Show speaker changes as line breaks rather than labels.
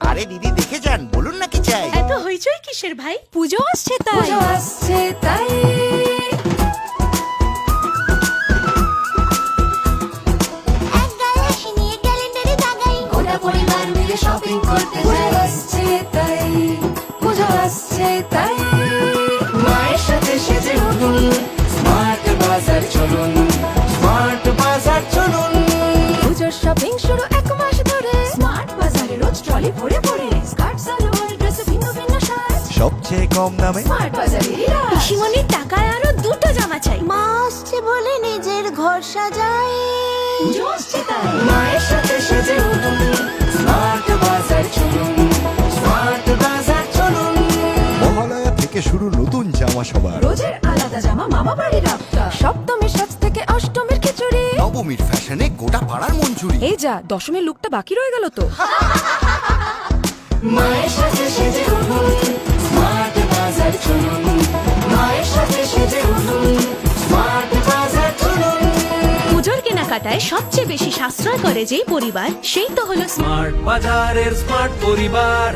আরে দিদি দেখে যান বলুন না কি চাই।
এত হইচই কিসের ভাই?
পুজো আসছে তাই।
আসছে তাই। শপিং করতে যাই আসছে তাই। পুজো আসছে তাই। মায়ের সাথে সেজে উঠুন। স্মার্ট বাজার চলুন।
সবচেয়ে কম দামে?
স্মার্ট
পিসিমণির টাকায় আরও দুটো জামা চাই।
মা আসছে বলে নিজের ঘর সাজাই।
মায়ের সাথে সেজে উঠুন। স্মার্ট বাজার স্মার্ট বাজার
মহালয়া থেকে শুরু নতুন জামা সবার।
রোজের আলাদা জামা মামা বাড়ির সপ্তমীর সাজ থেকে অষ্টমীর খিচুড়ি।
নবমীর ফ্যাশনে গোটা পাড়ার মঞ্জুরি।
এই যা দশমীর লুকটা বাকি রয়ে গেল তো।
মায়ের সাথে সেজে উঠুন স্মার্ট বাজার চলুন। মায়ের সাথে সেজে উঠুন স্মার্ট বাজার চলুন।
পুজোর কেনাকাটায় সবচেয়ে বেশি সাশ্রয় করে যেই পরিবার সেই তো হলো
স্মার্ট বাজারের স্মার্ট পরিবার।